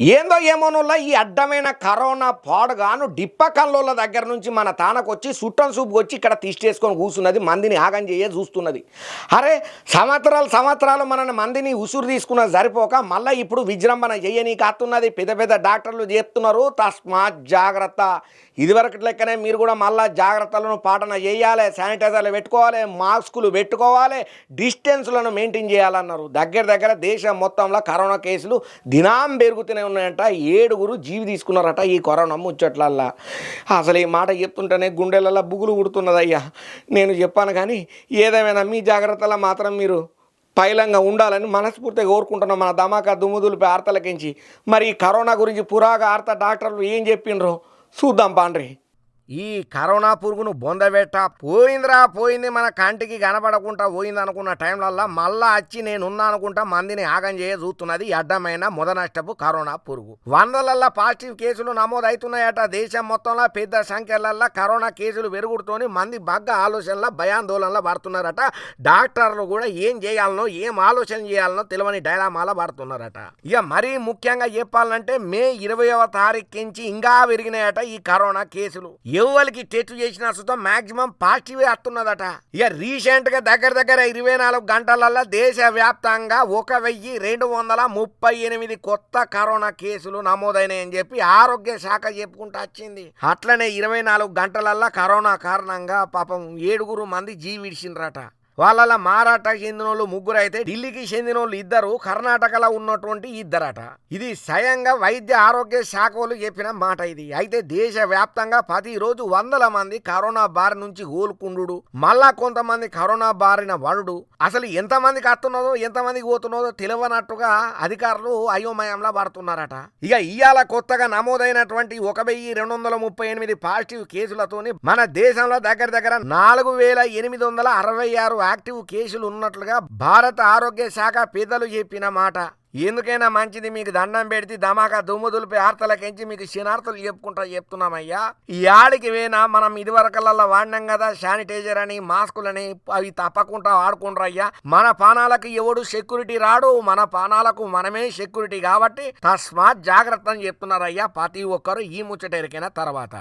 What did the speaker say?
ఏందో ఏమోనుల్లా ఈ అడ్డమైన కరోనా పాడుగాను డిప్ప కల్లోల దగ్గర నుంచి మన తానకొచ్చి సుట్టం సూపు వచ్చి ఇక్కడ తిష్టేసుకొని కూర్చున్నది మందిని ఆగం చేయ చూస్తున్నది. అరే సంవత్సరాలు సంవత్సరాలు మన మందిని ఉసురు తీసుకున్న సరిపోక మళ్ళీ ఇప్పుడు విజృంభణ చేయని కాస్తున్నది పెద్ద పెద్ద డాక్టర్లు చెప్తున్నారు తస్మాత్ జాగ్రత్త. ఇదివరకు లెక్కనే మీరు కూడా మళ్ళా జాగ్రత్తలను పాటన చేయాలి శానిటైజర్లు పెట్టుకోవాలి మాస్కులు పెట్టుకోవాలి డిస్టెన్స్లను మెయింటైన్ చేయాలన్నారు. దగ్గర దగ్గర దేశం మొత్తంలో కరోనా కేసులు దినాం పెరుగుతున్నాయి. ఉన్నాయంట. ఏడుగురు జీవి తీసుకున్నారట ఈ కరోనా ముచ్చట్లల్లా. అసలు ఈ మాట చెప్తుంటేనే గుండెలలో బుగులు కుడుతున్నదయ్యా నేను చెప్పాను కానీ ఏదేమైనా మీ జాగ్రత్తలో మాత్రం మీరు పైలంగా ఉండాలని మనస్ఫూర్తిగా కోరుకుంటున్నాం మన ధమాకా దుమ్ముదులు ఆర్తలకించి. మరి ఈ కరోనా గురించి పురాగా ఆర్త డాక్టర్లు ఏం చెప్పిండ్రో చూద్దాం పాండ్రి. ఈ కరోనా పురుగును బొందబెట్ట పోయిందిరా పోయింది మన కంటికి కనబడకుండా పోయింది అనుకున్న టైంలల్లా మళ్ళా వచ్చి నేనున్నా అనుకుంటా మందిని ఆగం చేయ చూస్తున్నది ఈ అడ్డమైన మొదనష్టపు కరోనా పురుగు. వందలల్లా పాజిటివ్ కేసులు నమోదవుతున్నాయట దేశం మొత్తంలో పెద్ద సంఖ్యలల్లా కరోనా కేసులు పెరుగుడుతోని మంది బగ్గ ఆలోచనల భయాందోళనలో పడుతున్నారట. డాక్టర్లు కూడా ఏం చేయాలనో ఏం ఆలోచన చేయాలనో తెలియని డైలామాల పడుతున్నారట. ఇక మరీ ముఖ్యంగా చెప్పాలంటే మే ఇరవయవ తారీఖు నుంచి ఇంకా పెరిగినాయట ఈ కరోనా కేసులు. ఎవరికి టెస్ట్ చేసిన సుతం మాక్సిమం పాజిటివ్ వస్తున్నదట ఇక రీసెంట్గా దగ్గర దగ్గర ఇరవై నాలుగు గంటలలో దేశ వ్యాప్తంగా ఒక వెయ్యి రెండు వందల ముప్పై ఎనిమిది కొత్త కరోనా కేసులు నమోదైనాయని చెప్పి ఆరోగ్య శాఖ చెప్పుకుంటూ వచ్చింది. అట్లనే ఇరవై నాలుగు గంటలల్లో కరోనా కారణంగా పాపం ఏడుగురు మంది జీవిడిచిండ్రట వాళ్ళ మహారాష్ట్రకి చెందిన వాళ్ళు ముగ్గురు అయితే ఢిల్లీకి చెందిన వాళ్ళు ఇద్దరు కర్ణాటకలో ఉన్నటువంటి ఇద్దరట. ఇది స్వయంగా వైద్య ఆరోగ్య శాఖ వాళ్ళు చెప్పిన మాట ఇది. అయితే దేశ వ్యాప్తంగా ప్రతిరోజు వందల మంది కరోనా బారి నుంచి కోలుకుండు మళ్ళా కొంతమంది కరోనా బారిన వడుడు అసలు ఎంతమందికి వస్తున్నదో ఎంతమందికి పోతున్నదో తెలియనట్టుగా అధికారులు అయోమయంలో పడుతున్నారట. ఇక ఇవాళ కొత్తగా నమోదైనటువంటి ఒక వెయ్యి రెండు వందల ముప్పై ఎనిమిది పాజిటివ్ కేసులతోని మన దేశంలో దగ్గర దగ్గర నాలుగు వేల ఎనిమిది వందల అరవై ఆరు యాక్టివ్ కేసులు ఉన్నట్లుగా భారత ఆరోగ్య శాఖ పెద్దలు చెప్పిన మాట. ఎందుకైనా మంచిది మీకు దండం పెడితే ధమాకా దుమ్ము దులిపి ఆర్తలకించి మీకు శనార్థలు చెప్పుకుంటా చెప్తున్నామయ్యా. ఈ ఆడికి వేనా మనం ఇదివరకల్లా వాడినాం కదా శానిటైజర్ అని మాస్కులని అవి తప్పకుండా వాడుకుంటారయ్యా మన పానాలకు ఎవడు సెక్యూరిటీ రాడు? మన పానాలకు మనమే సెక్యూరిటీ కాబట్టి తస్మాత్ జాగ్రత్త అని చెప్తున్నారయ్యా ప్రతి ఒక్కరు ఈ ముచ్చటెరికైన తర్వాత.